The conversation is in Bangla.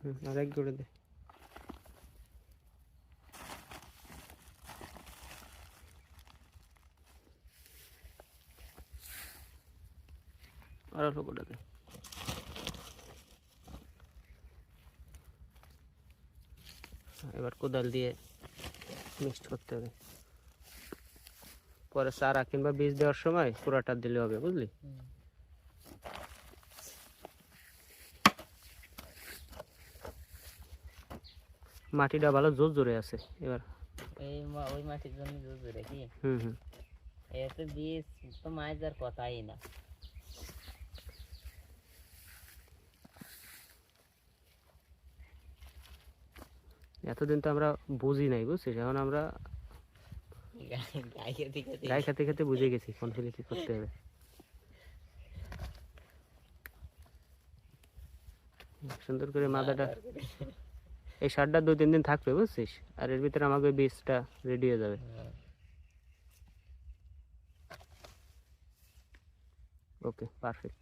হুম, আর এক জোড়ে দে। আর অল্প করে দে। এবার কোদাল দিয়ে মিক্সড করতে হবে। পরে চারা কিংবা বীজ দেওয়ার সময় পুরাটা দিলে হবে বুঝলি? মাটিটা ভালো জোর জোরে আছে এবার। এই ওই মাটির জন্য দুধ রেখি হুম হুম। এতে বীজ তো মাছ যার কথাই না। এতদিন তো আমরা বুঝি নাই বুঝছিস? এখন আমরা গায়ে খেতে খেতে। বুঝে গেছি কোন ফেলে কি করতে হবে। সুন্দর করে মাদাটা এই সারটা দু তিন দিন থাকবে বুঝছিস? আর এর ভিতরে আমাকে বীজটা রেডি হয়ে যাবে। Okay perfect